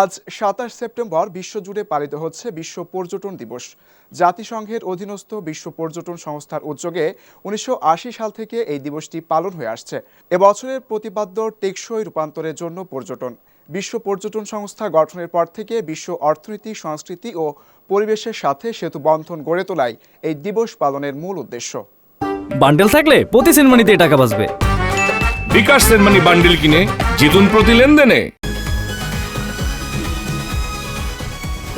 আজ সাতাশ সেপ্টেম্বর বিশ্বজুড়ে পালিত হচ্ছে বিশ্ব পর্যটন দিবস। জাতিসংঘের অধীনস্থ বিশ্ব পর্যটন সংস্থার উদ্যোগে উনিশশো আশি সাল থেকে এই দিবসটি পালন হয়ে আসছে। এবছরের প্রতিপাদ্য টেকসই রূপান্তরের জন্য পর্যটন। বিশ্ব পর্যটন সংস্থা গঠনের পর থেকে বিশ্ব অর্থনীতি সংস্কৃতি ও পরিবেশের সাথে সেতু বন্ধন গড়ে তোলাই এই দিবস পালনের মূল উদ্দেশ্য। বান্ডেল থাকলে প্রতি সেনমানিতে টাকা বাঁচবে। বিকাশ সেনমানি বান্ডিল কিনে জিতুন প্রতি লেনদেনে।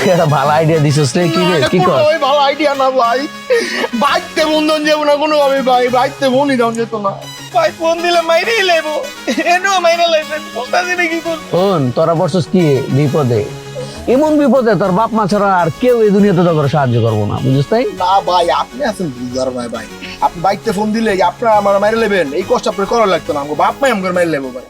তুই একটা ভালো আইডিয়া দিছিস রে কি রে? কি কর? ভালো আইডিয়া না ভাই। বাইকতে বন্ধন যাব না কোনো ভাবে ভাই বাইকতে বন্ধই দাম যেত না। ভাই ফোন দিলে মাইরেই লেবো এনো মাইরে লাইছে বলতাছি না কি করব শোন তোরা বসছিস কি বিপদে? এমন বিপদে তোর বাপ মা ছাড়া আর কেউ এই দুনিয়াতে তোর সাহায্য করব না বুঝিস তাই? না ভাই আপনি আছেন বুঝার ভাই ভাই। আপনি বাইকতে ফোন দিলে আপনার আমার মাইরে নেবেন এই কষ্ট আপনার করা লাগতো না বাপ মাই আমাকে মাইরে নেব ভাই।